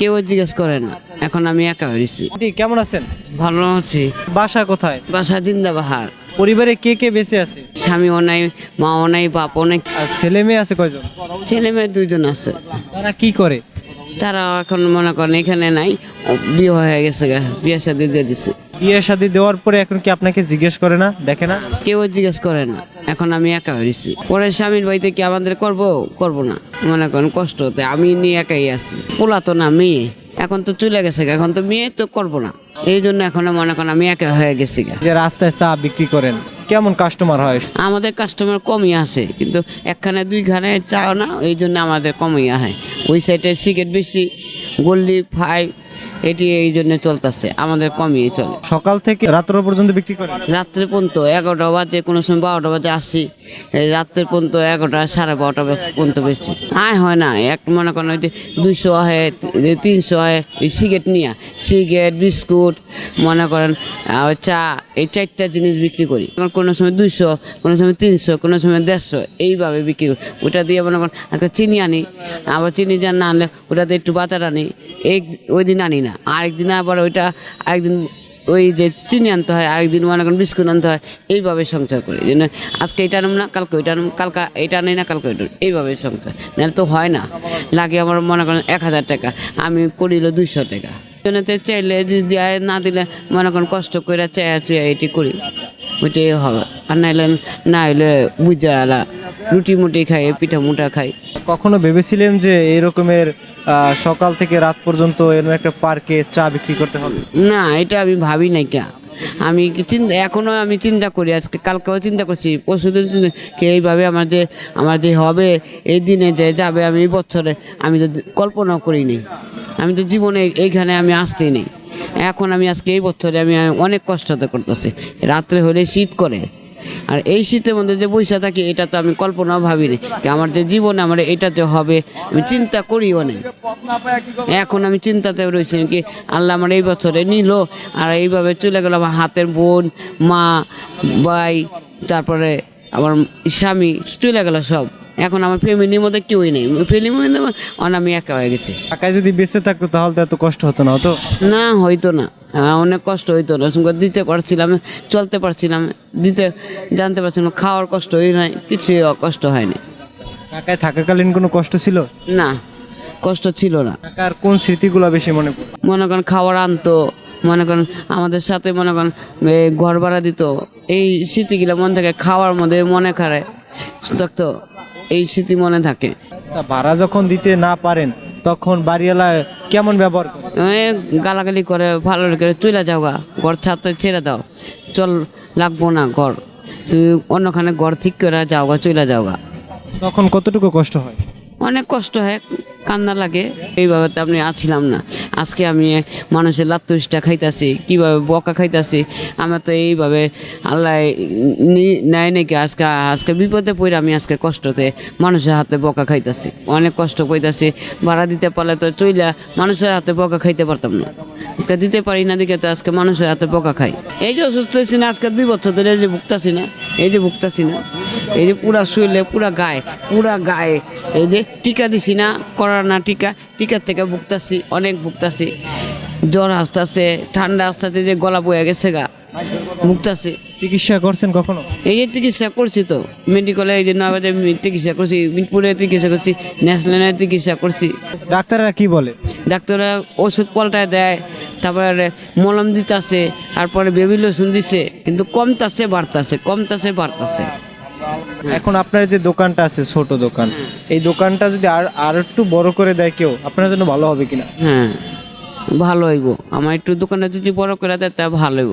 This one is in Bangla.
কেউ জিজ্ঞেস করে না। এখন আমি একা হয়েছি কেমন আছেন? ভালো আছি। বাসা কোথায়? বাসা জিন্দাবাহার। পরিবারে কে কে বেঁচে আছে? স্বামী নাই মা নাই বাপ অনেক আর ছেলে মেয়ে আছে কয়জন? ছেলে মেয়ে দুইজন আছে। তারা কি করে? তারা এখন মনে করেন এখানে নাই বিয়ে হয়ে গেছে গা, বিয়ে শাদি দিয়ে দিছে। বিয়ে শাদী দেওয়ার পরে এখন কি আপনাকে জিজ্ঞেস করে না দেখে না? কেউ জিজ্ঞেস করে না এখন আমি একা হয়েছি। পরে স্বামীর বাড়িতে কি আমাদের করব? করব না মনে করেন কষ্ট হতে আমি নিয়ে একাই আছি। পোলা তো না মেয়ে। এখন তো চলে গেছে গা, এখন তো মেয়ে তো করব না। এই জন্য এখন মনে করেন আমি একা হয়ে গেছি গা। যে রাস্তায় চা বিক্রি করেন কেমন কাস্টমার হয়? আমাদের কাস্টমার কমই আসে কিন্তু একখানে দুইখানে চাও না এই জন্য আমাদের কমই আসে ওই সাইডে সিগারেট বেশি গল্লি ফাইভ এটি এই জন্য চলতেছে আমাদের কমই চলে। সকাল থেকে রাত্র পর্যন্ত বিক্রি করেন? রাত্রে পর্যন্ত এগারোটা বাজে কোনো সময় বারোটা বাজে আসি রাত্রে পর্যন্ত এগারোটা সাড়ে বারোটা বাজ- পর্যন্ত বেশি আয় হয় না এক মনে করেন ওই যে দুইশো হয় তিনশো হয় এই সিগারেট নিয়ে সিগারেট বিস্কুট মনে করেন চা এই চারটা জিনিস বিক্রি করি। কোনো সময় দুইশো কোনো সময় তিনশো কোনো সময় দেড়শো এইভাবে বিক্রি করি। ওটা দিয়ে মনে করেন একটা চিনি আনি আবার চিনি যা না আনলে ওটা দিয়ে একটু বাতার আনি এই ওই দিন আনি না। আরেকদিন আবার ওইটা আরেকদিন ওই যে চিনি আনতে হয়, আরেকদিন মনে করেন বিস্কুট আনতে হয়, এইভাবে সংসার করি। যেন আজকে এটা আনব না, কালকে ওইটা আনব, কালকে এটা আনি না, কালকে ওইটা এইভাবে সংসার। নাহলে তো হয় না। লাগে আমার মনে করেন এক হাজার টাকা, আমি করিল দুইশো টাকা। চাইলে যদি না দিলে মনে করেন কষ্ট করে চেয়া চুয়া এটি করি। ওইটাই হবে। আর নাইলে না হইলে বুঝা আলা রুটি মুটি খাই পিঠা মুটা খাই। কখনো ভেবেছিলেন যে এরকমের আহ, সকাল থেকে রাত পর্যন্ত এরকম একটা পার্কে চা বিক্রি করতে হবে? না এটা আমি ভাবি নাই কা। আমি চিন্তা এখনও আমি চিন্তা করি, আজকে কালকেও চিন্তা করছি, পরশুদিন চিন্তা, কি এইভাবে আমার যে আমার যে হবে, এই দিনে যে যাবে আমি এই বছরে, আমি তো কল্পনাও করিনি। আমি তো জীবনে এইখানে আমি আসতেই নেই এখন আমি আজকে এই বছরে আমি অনেক কষ্টতে করতেছি। রাত্রে হলে শীত করে। আর এই শীতের মধ্যে যে বৈশা থাকি, এটা তো আমি কল্পনাও ভাবিনি আমার যে জীবনে আমার এটা যে হবে, আমি চিন্তা করিও নাই। এখন আমি চিন্তাতে রয়েছি কি আল্লাহ আমার এই বছরে নিল, আর এইভাবে চলে গেল আমার হাতের বোন, মা, ভাই, তারপরে আমার স্বামী, চলে গেল সব। এখন আমার ফ্যামিলির মধ্যে কেউই নেই। ফ্যামিলির মধ্যে আমি একা হয়ে গেছি। টাকায় যদি বেঁচে থাকতো তাহলে তো এত কষ্ট হতো না হতো? না হইতো না। অনেক কষ্ট হইতো না। দিতে পারছিলাম চলতে পারছিলাম দিতে জানতে পারছিলাম খাওয়ার কষ্ট হয় নাই কিছু কষ্ট হয়নি। টাকায় থাকাকালীন কোনো কষ্ট ছিল? না কষ্ট ছিল না। টাকার কোন স্মৃতিগুলো বেশি মনে পড়ে? মনে করেন খাবার আনতো মনে করেন আমাদের সাথে মনে করেন এ, ঘর ভাড়া দিত। এই স্মৃতিগুলো মনে থাকে খাওয়ার মধ্যে মনে করে। থাকতো এই স্মৃতি মনে থাকে। আচ্ছা ভাড়া যখন দিতে না পারেন তখন বাড়িওয়ালা কেমন ব্যবহার গালাগালি করে ভালো করে চলে যাও গা ঘর ছাড়তে ছেড়ে দাও চল লাগবো না ঘর। তুই অন্যখানে ঘর ঠিক করে যাও গা চলে যাও গা। তখন কতটুকু কষ্ট হয়? অনেক কষ্ট হয়। কান্না লাগে, এইভাবে তো আপনি আছিলাম না। আজকে আমি মানুষের লাত্তুষ্টা খাইতেছি, কীভাবে বকা খাইতেছি, আমার তো এইভাবে আল্লাহ নেয় নাকি? আজকে আজকে বিপদে পড়ে আমি আজকে কষ্টতে মানুষের হাতে বকা খাইতেছি। অনেক কষ্ট কইতাছি, ভাড়া দিতে পারলে তো চইলা মানুষের হাতে বকা খাইতে পারতাম না। দিতে পারি না দিকে তো আজকে মানুষের হাতে পোকা খাই। এই যে অসুস্থ হয়েছি না আজকে দুই বছর ধরে এই যে ভুগতাছি না এই যে ভুগতাছি না এই যে পুরা শুইলে পুরা গায়ে পুরা গায়ে এই যে টিকা দিছি না করার না টিকা টিকার থেকে ভুগতাছি অনেক ভুগতাছি। জ্বর আসতেছে ঠান্ডা আসতেছে যে গলা বয়ে গেছে গা ভুগতাছি। চিকিৎসা করছেন কখনো? এই যে চিকিৎসা করছি তো মেডিকেলে এই যে নবাজে চিকিৎসা করছি মিরপুরে চিকিৎসা করছি ন্যাশনালের চিকিৎসা করছি। ডাক্তাররা কি বলে? ডাক্তাররা ওষুধ পাল্টায় দেয় তারপরে মলম দিতেছে তারপরে বেবি লোসুন দিছে কিন্তু কমতাছে বাড়তাছে কমতাছে বাড়তাছে। এখন আপনার যে দোকানটা আছে ছোট দোকান এই দোকানটা যদি আর আর একটু বড় করে দেয় কেউ আপনার জন্য ভালো হবে কিনা? হ্যাঁ ভালো হইব। আমার একটু দোকানে যদি বড় করে দেয় তা ভালো হইব।